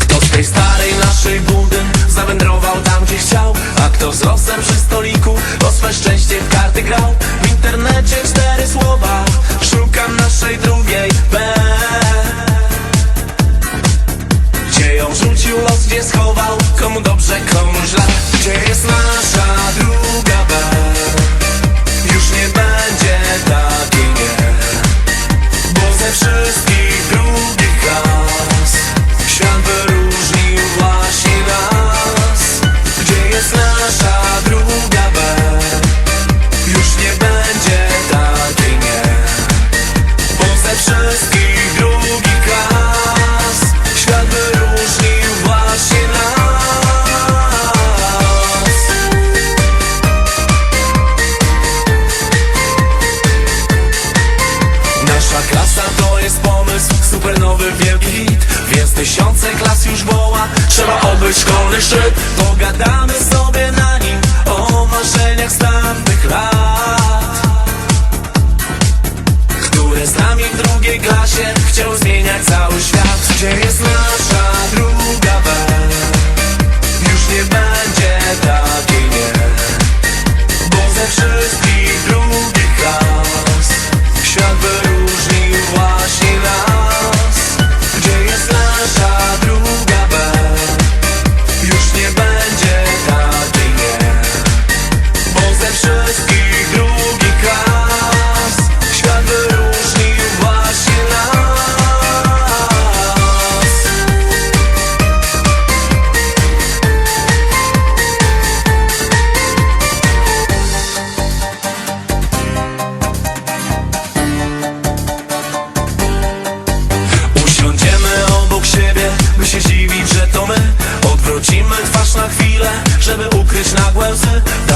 Kto z tej starej naszej bundy zawędrował tam gdzie chciał? A kto z rosem przy stoliku o swe szczęście w karty grał? W internecie cztery słowa Szukam naszej drugiej B. Gdzie ją rzucił los, gdzie schował? Komu dobrze, komu źle? Gdzie jest nasza Tysiące klas już woła Trzeba obyć szkolny szczyt Pogadamy sobie na nim O marzeniach z tamtych lat Które z nami w drugiej klasie Chciał zmieniać cały świat Gdzie jest nas? sevse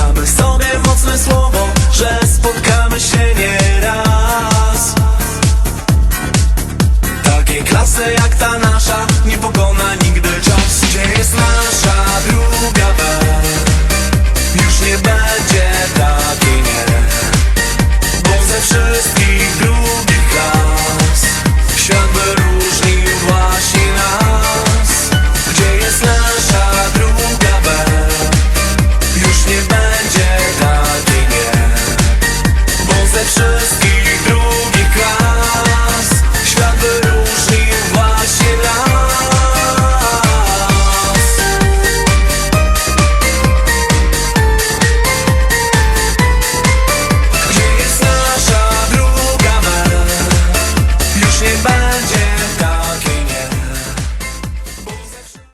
just